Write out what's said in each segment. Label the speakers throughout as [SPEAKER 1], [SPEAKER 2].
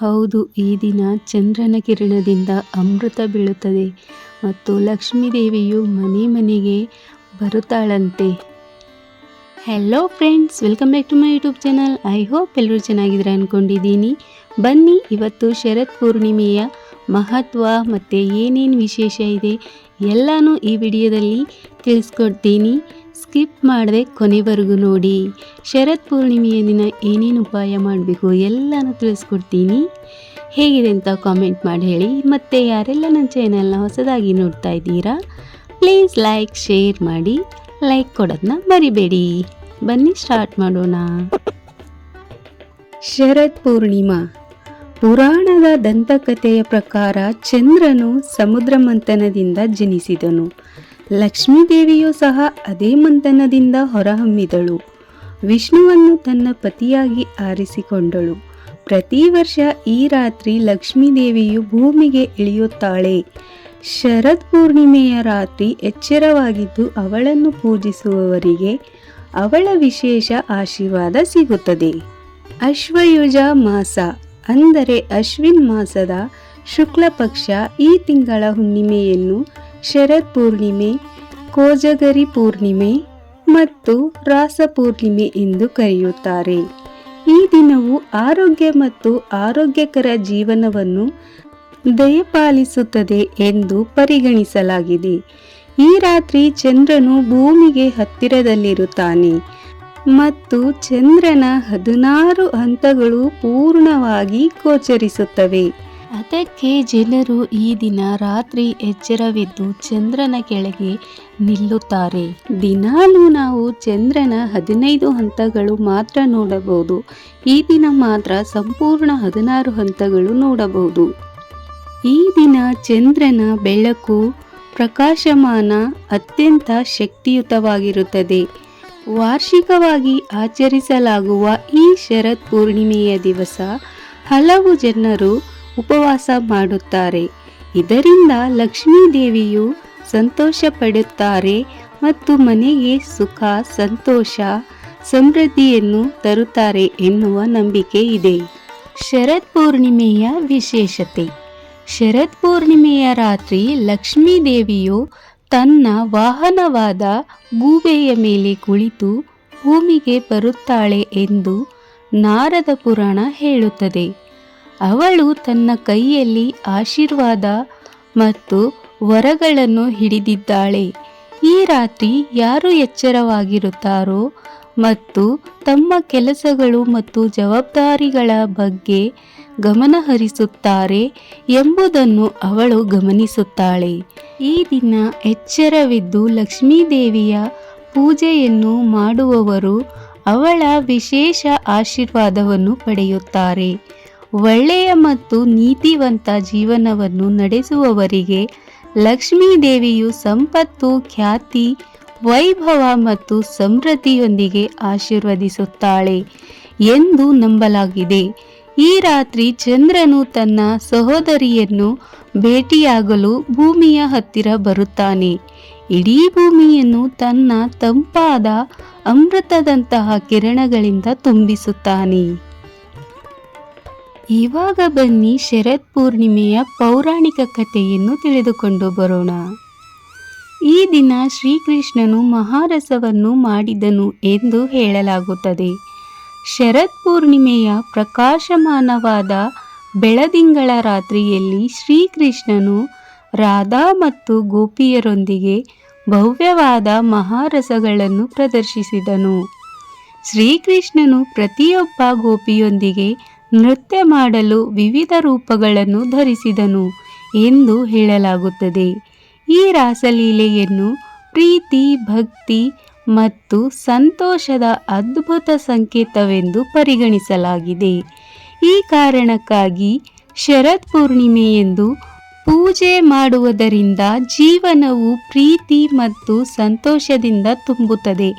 [SPEAKER 1] ಹೌದು, ಈ ದಿನ ಚಂದ್ರನ ಕಿರಣದಿಂದ ಅಮೃತ ಬೀಳುತ್ತದೆ ಮತ್ತು ಲಕ್ಷ್ಮೀ ದೇವಿಯು ಮನೆ ಮನೆಗೆ ಬರುತ್ತಾಳಂತೆ. Hello friends welcome back to my YouTube channel I hope ಎಲ್ಲರೂ ಚೆನ್ನಾಗಿದ್ದೀರಾ ಅಂದ್ಕೊಂಡಿದ್ದೀನಿ ಬನ್ನಿ, ಇವತ್ತು ಶರತ್ ಪೂರ್ಣಿಮೆಯ ಮಹತ್ವ ಮತ್ತು ಏನೇನು ವಿಶೇಷ ಇದೆ ಎಲ್ಲನೂ ಈ ವಿಡಿಯೋದಲ್ಲಿ ತಿಳಿಸ್ಕೊಡ್ತೀನಿ. ಸ್ಕಿಪ್ ಮಾಡದೆ ಕೊನೆವರೆಗೂ ನೋಡಿ. ಶರತ್ ಪೂರ್ಣಿಮೆಯ ದಿನ ಏನೇನು ಉಪಾಯ ಮಾಡಬೇಕು ಎಲ್ಲನೂ ತಿಳಿಸ್ಕೊಡ್ತೀನಿ. ಹೇಗಿದೆ ಅಂತ ಕಾಮೆಂಟ್ ಮಾಡಿ ಹೇಳಿ. ಮತ್ತು ಯಾರೆಲ್ಲ ನನ್ನ ಚಾನೆಲ್ನ ಹೊಸದಾಗಿ ನೋಡ್ತಾ ಇದ್ದೀರಾ ಪ್ಲೀಸ್ ಲೈಕ್ ಶೇರ್ ಮಾಡಿ. ಲೈಕ್ ಕೊಡೋದನ್ನ ಮರಿಬೇಡಿ. ಬನ್ನಿ ಸ್ಟಾರ್ಟ್ ಮಾಡೋಣ. ಶರತ್ ಪೂರ್ಣಿಮಾ. ಪುರಾಣದ ದಂತಕಥೆಯ ಪ್ರಕಾರ ಚಂದ್ರನು ಸಮುದ್ರ ಮಂಥನದಿಂದ ಜನಿಸಿದನು. ಲಕ್ಷ್ಮೀದೇವಿಯೂ ಸಹ ಅದೇ ಮಂಥನದಿಂದ ಹೊರಹೊಮ್ಮಿದಳು. ವಿಷ್ಣುವನ್ನು ತನ್ನ ಪತಿಯಾಗಿ ಆರಿಸಿಕೊಂಡಳು. ಪ್ರತಿ ವರ್ಷ ಈ ರಾತ್ರಿ ಲಕ್ಷ್ಮೀದೇವಿಯು ಭೂಮಿಗೆ ಇಳಿಯುತ್ತಾಳೆ. ಶರದ್ ಪೂರ್ಣಿಮೆಯ ರಾತ್ರಿ ಎಚ್ಚರವಾಗಿದ್ದು ಅವಳನ್ನು ಪೂಜಿಸುವವರಿಗೆ ಅವಳ ವಿಶೇಷ ಆಶೀರ್ವಾದ ಸಿಗುತ್ತದೆ. ಅಶ್ವಯುಜ ಮಾಸ ಅಂದರೆ ಅಶ್ವಿನ್ ಮಾಸದ ಶುಕ್ಲ ಪಕ್ಷ ಈ ತಿಂಗಳ ಹುಣ್ಣಿಮೆಯನ್ನು ಶರತ್ ಪೂರ್ಣಿಮೆ, ಕೋಜಗರಿ ಪೂರ್ಣಿಮೆ ಮತ್ತು ರಾಸ ಪೂರ್ಣಿಮೆ ಎಂದು ಕರೆಯುತ್ತಾರೆ. ಈ ದಿನವು ಆರೋಗ್ಯ ಮತ್ತು ಆರೋಗ್ಯಕರ ಜೀವನವನ್ನು ದಯಪಾಲಿಸುತ್ತದೆ ಎಂದು ಪರಿಗಣಿಸಲಾಗಿದೆ. ಈ ರಾತ್ರಿ ಚಂದ್ರನು ಭೂಮಿಗೆ ಹತ್ತಿರದಲ್ಲಿರುತ್ತಾನೆ ಮತ್ತು ಚಂದ್ರನ ಹದಿನಾರು ಹಂತಗಳು ಪೂರ್ಣವಾಗಿ ಗೋಚರಿಸುತ್ತವೆ. ಅದಕ್ಕೆ ಜನರು ಈ ದಿನ ರಾತ್ರಿ ಎಚ್ಚರವಿದ್ದು ಚಂದ್ರನ ಕೆಳಗೆ ನಿಲ್ಲುತ್ತಾರೆ. ದಿನಾಲೂ ನಾವು ಚಂದ್ರನ ಹದಿನೈದು ಹಂತಗಳು ಮಾತ್ರ ನೋಡಬಹುದು. ಈ ದಿನ ಮಾತ್ರ ಸಂಪೂರ್ಣ ಹದಿನಾರು ಹಂತಗಳು ನೋಡಬಹುದು. ಈ ದಿನ ಚಂದ್ರನ ಬೆಳಕು ಪ್ರಕಾಶಮಾನ ಅತ್ಯಂತ ಶಕ್ತಿಯುತವಾಗಿರುತ್ತದೆ. ವಾರ್ಷಿಕವಾಗಿ ಆಚರಿಸಲಾಗುವ ಈ ಶರತ್ ಪೂರ್ಣಿಮೆಯ ದಿವಸ ಹಲವು ಜನರು ಉಪವಾಸ ಮಾಡುತ್ತಾರೆ. ಇದರಿಂದ ಲಕ್ಷ್ಮೀ ದೇವಿಯು ಸಂತೋಷ ಪಡುತ್ತಾರೆ ಮತ್ತು ಮನೆಗೆ ಸುಖ, ಸಂತೋಷ, ಸಮೃದ್ಧಿಯನ್ನು ತರುತ್ತಾರೆ ಎನ್ನುವ ನಂಬಿಕೆ ಇದೆ. ಶರತ್ ಪೂರ್ಣಿಮೆಯ ವಿಶೇಷತೆ. ಶರತ್ ಪೂರ್ಣಿಮೆಯ ರಾತ್ರಿ ಲಕ್ಷ್ಮೀ ದೇವಿಯು ತನ್ನ ವಾಹನವಾದ ಗೂಬೆಯ ಮೇಲೆ ಕುಳಿತು ಭೂಮಿಗೆ ಬರುತ್ತಾಳೆ ಎಂದು ನಾರದ ಪುರಾಣ ಹೇಳುತ್ತದೆ. ಅವಳು ತನ್ನ ಕೈಯಲ್ಲಿ ಆಶೀರ್ವಾದ ಮತ್ತು ವರಗಳನ್ನು ಹಿಡಿದಿದ್ದಾಳೆ. ಈ ರಾತ್ರಿ ಯಾರು ಎಚ್ಚರವಾಗಿರುತ್ತಾರೋ ಮತ್ತು ತಮ್ಮ ಕೆಲಸಗಳು ಮತ್ತು ಜವಾಬ್ದಾರಿಗಳ ಬಗ್ಗೆ ಗಮನಹರಿಸುತ್ತಾರೆ ಎಂಬುದನ್ನು ಅವಳು ಗಮನಿಸುತ್ತಾಳೆ. ಈ ದಿನ ಎಚ್ಚರವಿದ್ದು ಲಕ್ಷ್ಮೀದೇವಿಯ ಪೂಜೆಯನ್ನು ಮಾಡುವವರು ಅವಳ ವಿಶೇಷ ಆಶೀರ್ವಾದವನ್ನು ಪಡೆಯುತ್ತಾರೆ. ಒಳ್ಳೆಯ ಮತ್ತು ನೀತಿವಂತ ಜೀವನವನ್ನು ನಡೆಸುವವರಿಗೆ ಲಕ್ಷ್ಮೀ ದೇವಿಯು ಸಂಪತ್ತು, ಖ್ಯಾತಿ, ವೈಭವ ಮತ್ತು ಸಮೃದ್ಧಿಯೊಂದಿಗೆ ಆಶೀರ್ವದಿಸುತ್ತಾಳೆ ಎಂದು ನಂಬಲಾಗಿದೆ. ಈ ರಾತ್ರಿ ಚಂದ್ರನು ತನ್ನ ಸಹೋದರಿಯನ್ನು ಭೇಟಿಯಾಗಲು ಭೂಮಿಯ ಹತ್ತಿರ ಬರುತ್ತಾನೆ. ಇಡೀ ಭೂಮಿಯನ್ನು ತನ್ನ ತಂಪಾದ ಅಮೃತದಂತಹ ಕಿರಣಗಳಿಂದ ತುಂಬಿಸುತ್ತಾನೆ. ಇವಾಗ ಬನ್ನಿ ಶರತ್ ಪೂರ್ಣಿಮೆಯ ಪೌರಾಣಿಕ ಕಥೆಯನ್ನು ತಿಳಿದುಕೊಂಡು ಬರೋಣ. ಈ ದಿನ ಶ್ರೀಕೃಷ್ಣನು ಮಹಾರಸವನ್ನು ಮಾಡಿದನು ಎಂದು ಹೇಳಲಾಗುತ್ತದೆ. ಶರತ್ ಪೂರ್ಣಿಮೆಯ ಪ್ರಕಾಶಮಾನವಾದ ಬೆಳದಿಂಗಳ ರಾತ್ರಿಯಲ್ಲಿ ಶ್ರೀಕೃಷ್ಣನು ರಾಧಾ ಮತ್ತು ಗೋಪಿಯರೊಂದಿಗೆ ಭವ್ಯವಾದ ಮಹಾರಸಗಳನ್ನು ಪ್ರದರ್ಶಿಸಿದನು. ಶ್ರೀಕೃಷ್ಣನು ಪ್ರತಿಯೊಬ್ಬ ಗೋಪಿಯೊಂದಿಗೆ ನೃತ್ಯ ಮಾಡಲು ವಿವಿಧ ರೂಪಗಳನ್ನು ಧರಿಸಿದನು ಎಂದು ಹೇಳಲಾಗುತ್ತದೆ. ಈ ರಾಸಲೀಲೆಯನ್ನು ಪ್ರೀತಿ, ಭಕ್ತಿ ಮತ್ತು ಸಂತೋಷದ ಅದ್ಭುತ ಸಂಕೇತವೆಂದು ಪರಿಗಣಿಸಲಾಗಿದೆ. ಈ ಕಾರಣಕ್ಕಾಗಿ ಶರತ್ ಪೂರ್ಣಿಮೆ ಎಂದು ಪೂಜೆ ಮಾಡುವುದರಿಂದ ಜೀವನವು ಪ್ರೀತಿ ಮತ್ತು ಸಂತೋಷದಿಂದ ತುಂಬುತ್ತದೆ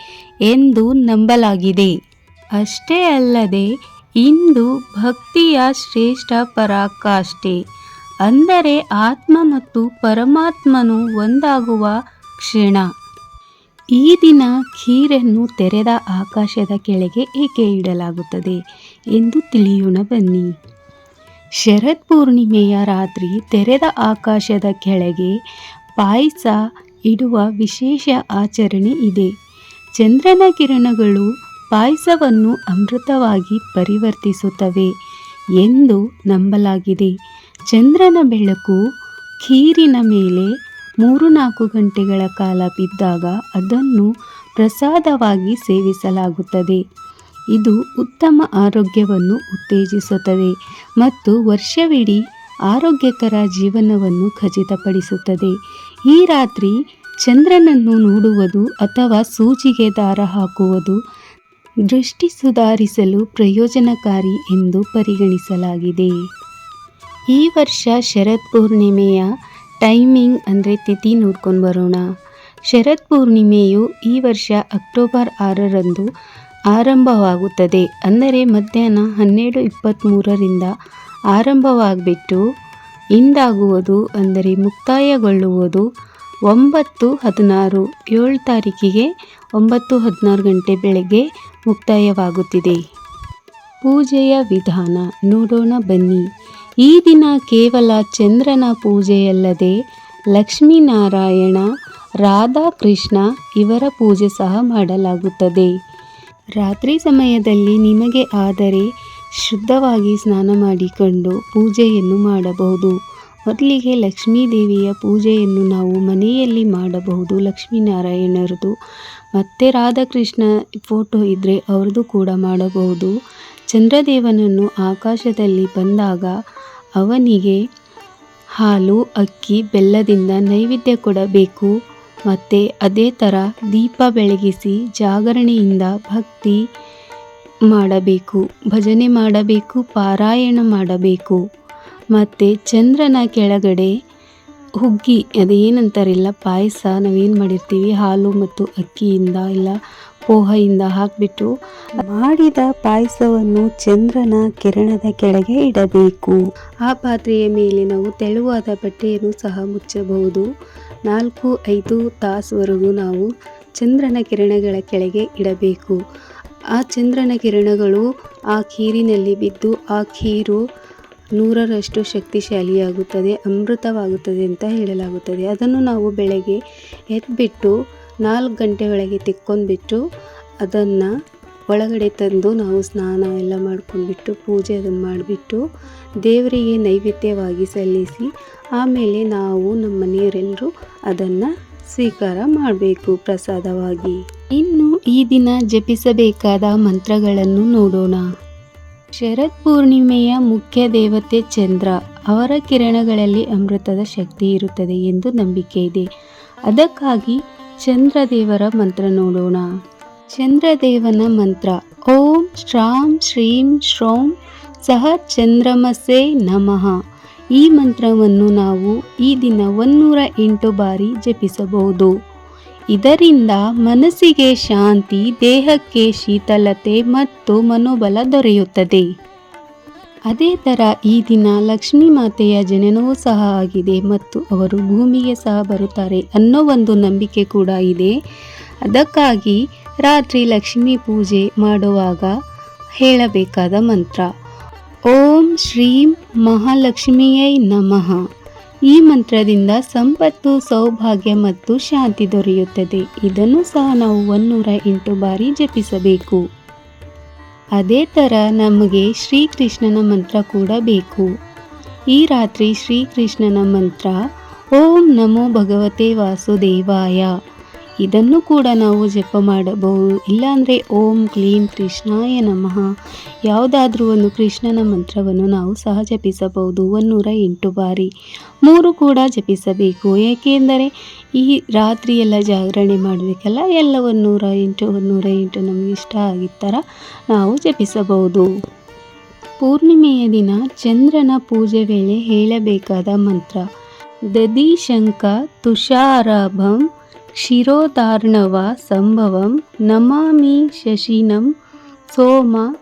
[SPEAKER 1] ಎಂದು ನಂಬಲಾಗಿದೆ. ಅಷ್ಟೇ ಅಲ್ಲದೆ ಇಂದು ಭಕ್ತಿಯ ಶ್ರೇಷ್ಠ ಪರಾಕಾಷ್ಠೆ. ಅಂದರೆ ಆತ್ಮ ಮತ್ತು ಪರಮಾತ್ಮನು ಒಂದಾಗುವ ಕ್ಷಣ. ಈ ದಿನ ಖೀರನ್ನು ತೆರೆದ ಆಕಾಶದ ಕೆಳಗೆ ಏಕೆ ಇಡಲಾಗುತ್ತದೆ ಎಂದು ತಿಳಿಯೋಣ ಬನ್ನಿ. ಶರತ್ ಪೂರ್ಣಿಮೆಯ ರಾತ್ರಿ ತೆರೆದ ಆಕಾಶದ ಕೆಳಗೆ ಪಾಯಸ ಇಡುವ ವಿಶೇಷ ಆಚರಣೆ ಇದೆ. ಚಂದ್ರನ ಕಿರಣಗಳು ಪಾಯಸವನ್ನು ಅಮೃತವಾಗಿ ಪರಿವರ್ತಿಸುತ್ತವೆ ಎಂದು ನಂಬಲಾಗಿದೆ. ಚಂದ್ರನ ಬೆಳಕು ಖೀರಿನ ಮೇಲೆ ಮೂರು ನಾಲ್ಕು ಗಂಟೆಗಳ ಕಾಲ ಬಿದ್ದಾಗ ಅದನ್ನು ಪ್ರಸಾದವಾಗಿ ಸೇವಿಸಲಾಗುತ್ತದೆ. ಇದು ಉತ್ತಮ ಆರೋಗ್ಯವನ್ನು ಉತ್ತೇಜಿಸುತ್ತದೆ ಮತ್ತು ವರ್ಷವಿಡೀ ಆರೋಗ್ಯಕರ ಜೀವನವನ್ನು ಖಚಿತಪಡಿಸುತ್ತದೆ. ಈ ರಾತ್ರಿ ಚಂದ್ರನನ್ನು ನೋಡುವುದು ಅಥವಾ ಸೂಜಿಗೆ ದಾರ ಹಾಕುವುದು ದೃಷ್ಟಿ ಸುಧಾರಿಸಲು ಪ್ರಯೋಜನಕಾರಿ ಎಂದು ಪರಿಗಣಿಸಲಾಗಿದೆ. ಈ ವರ್ಷ ಶರತ್ ಪೂರ್ಣಿಮೆಯ ಟೈಮಿಂಗ್ ಅಂದರೆ ತಿಥಿ ನೋಡ್ಕೊಂಡು ಬರೋಣ. ಶರತ್ ಪೂರ್ಣಿಮೆಯು ಈ ವರ್ಷ ಅಕ್ಟೋಬರ್ ಆರರಂದು ಆರಂಭವಾಗುತ್ತದೆ. ಅಂದರೆ ಮಧ್ಯಾಹ್ನ ಹನ್ನೆರಡು ಇಪ್ಪತ್ತ್ಮೂರರಿಂದ ಆರಂಭವಾಗಿಬಿಟ್ಟು ಇಂದಾಗುವುದು ಅಂದರೆ ಮುಕ್ತಾಯಗೊಳ್ಳುವುದು ಒಂಬತ್ತು ಹದಿನಾರು, ಏಳು ತಾರೀಕಿಗೆ ಒಂಬತ್ತು ಹದಿನಾರು ಗಂಟೆ ಬೆಳಗ್ಗೆ ಮುಕ್ತಾಯವಾಗುತ್ತಿದೆ. ಪೂಜೆಯ ವಿಧಾನ ನೋಡೋಣ ಬನ್ನಿ. ಈ ದಿನ ಕೇವಲ ಚಂದ್ರನ ಪೂಜೆಯಲ್ಲದೆ ಲಕ್ಷ್ಮೀನಾರಾಯಣ, ರಾಧಾಕೃಷ್ಣ ಇವರ ಪೂಜೆ ಸಹ ಮಾಡಲಾಗುತ್ತದೆ. ರಾತ್ರಿ ಸಮಯದಲ್ಲಿ ನಿಮಗೆ ಆದರೆ ಶುದ್ಧವಾಗಿ ಸ್ನಾನ ಮಾಡಿಕೊಂಡು ಪೂಜೆಯನ್ನು ಮಾಡಬಹುದು. ಮೊದಲಿಗೆ ಲಕ್ಷ್ಮೀ ದೇವಿಯ ಪೂಜೆಯನ್ನು ನಾವು ಮನೆಯಲ್ಲಿ ಮಾಡಬಹುದು. ಲಕ್ಷ್ಮೀನಾರಾಯಣರದು. ಮತ್ತು ರಾಧಾಕೃಷ್ಣ ಫೋಟೋ ಇದ್ದರೆ ಅವ್ರದ್ದು ಕೂಡ ಮಾಡಬಹುದು. ಚಂದ್ರದೇವನನ್ನು ಆಕಾಶದಲ್ಲಿ ಬಂದಾಗ ಅವನಿಗೆ ಹಾಲು, ಅಕ್ಕಿ, ಬೆಲ್ಲದಿಂದ ನೈವೇದ್ಯ ಕೊಡಬೇಕು. ಮತ್ತು ಅದೇ ಥರ ದೀಪ ಬೆಳಗಿಸಿ ಜಾಗರಣೆಯಿಂದ ಭಕ್ತಿ ಮಾಡಬೇಕು. ಭಜನೆ ಮಾಡಬೇಕು, ಪಾರಾಯಣ ಮಾಡಬೇಕು. ಮತ್ತು ಚಂದ್ರನ ಕೆಳಗಡೆ ಹುಗ್ಗಿ, ಅದೇನಂತಾರಿಲ್ಲ, ಪಾಯಸ, ನಾವೇನು ಮಾಡಿರ್ತೀವಿ, ಹಾಲು ಮತ್ತು ಅಕ್ಕಿಯಿಂದ ಇಲ್ಲ, ಪೋಹೆಯಿಂದ ಹಾಕಿಬಿಟ್ಟು ಮಾಡಿದ ಪಾಯಸವನ್ನು ಚಂದ್ರನ ಕಿರಣದ ಕೆಳಗೆ ಇಡಬೇಕು. ಆ ಪಾತ್ರೆಯ ಮೇಲೆ ನಾವು ತೆಳುವಾದ ಬಟ್ಟೆಯನ್ನು ಸಹ ಮುಚ್ಚಬಹುದು. ನಾಲ್ಕು, ಐದು ತಾಸುವರೆಗೂ ನಾವು ಚಂದ್ರನ ಕಿರಣಗಳ ಕೆಳಗೆ ಇಡಬೇಕು. ಆ ಚಂದ್ರನ ಕಿರಣಗಳು ಆ ಖೀರಿನಲ್ಲಿ ಬಿದ್ದು, ಆ ಖೀರು ನೂರರಷ್ಟು ಶಕ್ತಿಶಾಲಿಯಾಗುತ್ತದೆ, ಅಮೃತವಾಗುತ್ತದೆ ಅಂತ ಹೇಳಲಾಗುತ್ತದೆ. ಅದನ್ನು ನಾವು ಬೆಳಗ್ಗೆ ಎದ್ದುಬಿಟ್ಟು ನಾಲ್ಕು ಗಂಟೆ ಒಳಗೆ ತೆಕ್ಕೊಂಡ್ಬಿಟ್ಟು ಅದನ್ನು ಒಳಗಡೆ ತಂದು ನಾವು ಸ್ನಾನ ಎಲ್ಲ ಮಾಡ್ಕೊಂಡ್ಬಿಟ್ಟು ಪೂಜೆ ಅದನ್ನು ಮಾಡಿಬಿಟ್ಟು ದೇವರಿಗೆ ನೈವೇದ್ಯವಾಗಿ ಸಲ್ಲಿಸಿ ಆಮೇಲೆ ನಾವು ನಮ್ಮ ಮನೆಯವರೆಲ್ಲರೂ ಅದನ್ನು ಸ್ವೀಕಾರ ಮಾಡಬೇಕು ಪ್ರಸಾದವಾಗಿ. ಇನ್ನು ಈ ದಿನ ಜಪಿಸಬೇಕಾದ ಮಂತ್ರಗಳನ್ನು ನೋಡೋಣ. ಶರತ್ ಪೂರ್ಣಿಮೆಯ ಮುಖ್ಯ ದೇವತೆ ಚಂದ್ರ ಅವರ ಕಿರಣಗಳಲ್ಲಿ ಅಮೃತದ ಶಕ್ತಿ ಇರುತ್ತದೆ ಎಂದು ನಂಬಿಕೆ ಇದೆ. ಅದಕ್ಕಾಗಿ ಚಂದ್ರದೇವರ ಮಂತ್ರ ನೋಡೋಣ. ಚಂದ್ರದೇವನ ಮಂತ್ರ, ಓಂ ಶ್ರಾಂ ಶ್ರೀಂ ಶ್ರೋಂ ಸಹ ಚಂದ್ರಮಸೆ ನಮಃ. ಈ ಮಂತ್ರವನ್ನು ನಾವು ಈ ದಿನ ಒಂದೂರ ಎಂಟು ಬಾರಿ ಜಪಿಸಬಹುದು. ಇದರಿಂದ ಮನಸ್ಸಿಗೆ ಶಾಂತಿ, ದೇಹಕ್ಕೆ ಶೀತಲತೆ ಮತ್ತು ಮನೋಬಲ ದೊರೆಯುತ್ತದೆ. ಅದೇ ಥರ ಈ ದಿನ ಲಕ್ಷ್ಮೀ ಮಾತೆಯ ಜನನವೂ ಸಹ ಆಗಿದೆ ಮತ್ತು ಅವರು ಭೂಮಿಗೆ ಸಹ ಬರುತ್ತಾರೆ ಅನ್ನೋ ಒಂದು ನಂಬಿಕೆ ಕೂಡ ಇದೆ. ಅದಕ್ಕಾಗಿ ರಾತ್ರಿ ಲಕ್ಷ್ಮೀ ಪೂಜೆ ಮಾಡುವಾಗ ಹೇಳಬೇಕಾದ ಮಂತ್ರ, ಓಂ ಶ್ರೀಂ ಮಹಾಲಕ್ಷ್ಮಿಯೈ ನಮಃ. ಈ ಮಂತ್ರದಿಂದ ಸಂಪತ್ತು, ಸೌಭಾಗ್ಯ ಮತ್ತು ಶಾಂತಿ ದೊರೆಯುತ್ತದೆ. ಇದನ್ನು ಸಹ ನಾವು ಒನ್ನೂರ ಎಂಟು ಬಾರಿ ಜಪಿಸಬೇಕು. ಅದೇ ಥರ ನಮಗೆ ಶ್ರೀಕೃಷ್ಣನ ಮಂತ್ರ ಕೂಡ ಬೇಕು. ಈ ರಾತ್ರಿ ಶ್ರೀಕೃಷ್ಣನ ಮಂತ್ರ, ಓಂ ನಮೋ ಭಗವತೆ ವಾಸುದೇವಾಯ. ಇದನ್ನು ಕೂಡ ನಾವು ಜಪ ಮಾಡಬಹುದು. ಇಲ್ಲಾಂದರೆ ಓಂ ಕ್ಲೀಂ ಕೃಷ್ಣಾಯ ನಮಃ. ಯಾವುದಾದ್ರೂ ಒಂದು ಕೃಷ್ಣನ ಮಂತ್ರವನ್ನು ನಾವು ಸಹ ಜಪಿಸಬಹುದು. ಒನ್ನೂರ ಎಂಟು ಬಾರಿ ಮೂರು ಕೂಡ ಜಪಿಸಬೇಕು. ಏಕೆಂದರೆ ಈ ರಾತ್ರಿ ಎಲ್ಲ ಜಾಗರಣೆ ಮಾಡಬೇಕಲ್ಲ, ಎಲ್ಲ ಒನ್ನೂರ ಎಂಟು ಒನ್ನೂರ ಎಂಟು ನಮಗೆ ಇಷ್ಟ ಆಗಿದ ಥರ ನಾವು ಜಪಿಸಬಹುದು. ಪೂರ್ಣಿಮೆಯ ದಿನ ಚಂದ್ರನ ಪೂಜೆ ವೇಳೆ ಹೇಳಬೇಕಾದ ಮಂತ್ರ ದದಿಶಂಕ ತುಷಾರಾಭಂ ಶಿರೋಧಾರ್ಣವ ಸಂಭವಂ ನಮಾಮಿ ಶಶಿನಂ ಸೋಮ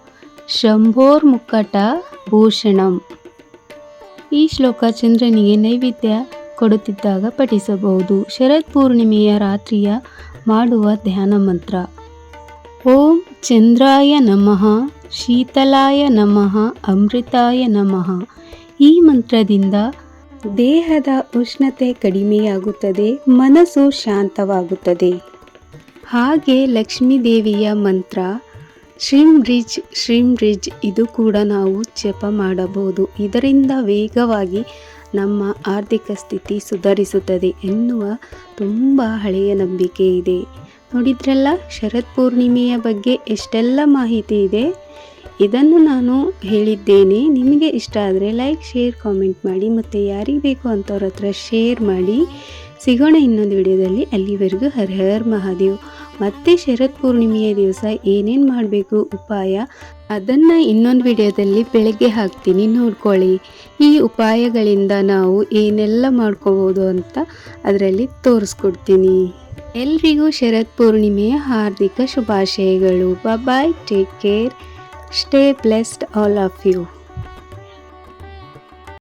[SPEAKER 1] ಶಂಭೋರ್ಮುಕ್ಕಟ ಭೂಷಣಂ. ಈ ಶ್ಲೋಕ ಚಂದ್ರನಿಗೆ ನೈವೇದ್ಯ ಕೊಡುತ್ತಿದ್ದಾಗ ಪಠಿಸಬಹುದು. ಶರತ್ ಪೂರ್ಣಿಮೆಯ ರಾತ್ರಿಯ ಮಾಡುವ ಧ್ಯಾನ ಮಂತ್ರ. ಓಂ ಚಂದ್ರಾಯ ನಮಃ, ಶೀತಲಾಯ ನಮಃ, ಅಮೃತಾಯ ನಮಃ. ಈ ಮಂತ್ರದಿಂದ ದೇಹದ ಉಷ್ಣತೆ ಕಡಿಮೆಯಾಗುತ್ತದೆ, ಮನಸ್ಸು ಶಾಂತವಾಗುತ್ತದೆ. ಹಾಗೆ ಲಕ್ಷ್ಮೀ ದೇವಿಯ ಮಂತ್ರ, ಶ್ರೀಂ ರಿಜ್ ಶ್ರೀಂ ರಿಜ್ ಇದು ಕೂಡ ನಾವು ಜಪ ಮಾಡಬಹುದು. ಇದರಿಂದ ವೇಗವಾಗಿ ನಮ್ಮ ಆರ್ಥಿಕ ಸ್ಥಿತಿ ಸುಧಾರಿಸುತ್ತದೆ ಎನ್ನುವ ತುಂಬ ಹಳೆಯ ನಂಬಿಕೆ ಇದೆ. ನೋಡಿದ್ರಲ್ಲ, ಶರತ್ ಪೂರ್ಣಿಮೆಯ ಬಗ್ಗೆ ಎಷ್ಟೆಲ್ಲ ಮಾಹಿತಿ ಇದೆ? ಇದನ್ನು ನಾನು ಹೇಳಿದ್ದೇನೆ. ನಿಮಗೆ ಇಷ್ಟ ಆದರೆ ಲೈಕ್ ಶೇರ್ ಕಾಮೆಂಟ್ ಮಾಡಿ ಮತ್ತು ಯಾರಿಗೆ ಬೇಕು ಅಂಥವ್ರ ಹತ್ರ ಶೇರ್ ಮಾಡಿ. ಸಿಗೋಣ ಇನ್ನೊಂದು ವಿಡಿಯೋದಲ್ಲಿ. ಅಲ್ಲಿವರೆಗೂ ಹರ್ ಹರ್ ಮಹಾದೇವ್. ಮತ್ತೆ ಶರತ್ ಪೂರ್ಣಿಮೆಯ ದಿವಸ ಏನೇನು ಮಾಡಬೇಕು, ಉಪಾಯ, ಅದನ್ನು ಇನ್ನೊಂದು ವಿಡಿಯೋದಲ್ಲಿ ಬೆಳಗ್ಗೆ ಹಾಕ್ತೀನಿ. ನೋಡ್ಕೊಳ್ಳಿ. ಈ ಉಪಾಯಗಳಿಂದ ನಾವು ಏನೆಲ್ಲ ಮಾಡ್ಕೋಬೋದು ಅಂತ ಅದರಲ್ಲಿ ತೋರಿಸ್ಕೊಡ್ತೀನಿ. ಎಲ್ರಿಗೂ ಶರತ್ ಪೂರ್ಣಿಮೆಯ ಹಾರ್ದಿಕ ಶುಭಾಶಯಗಳು. Bye take care Stay blessed, all of you.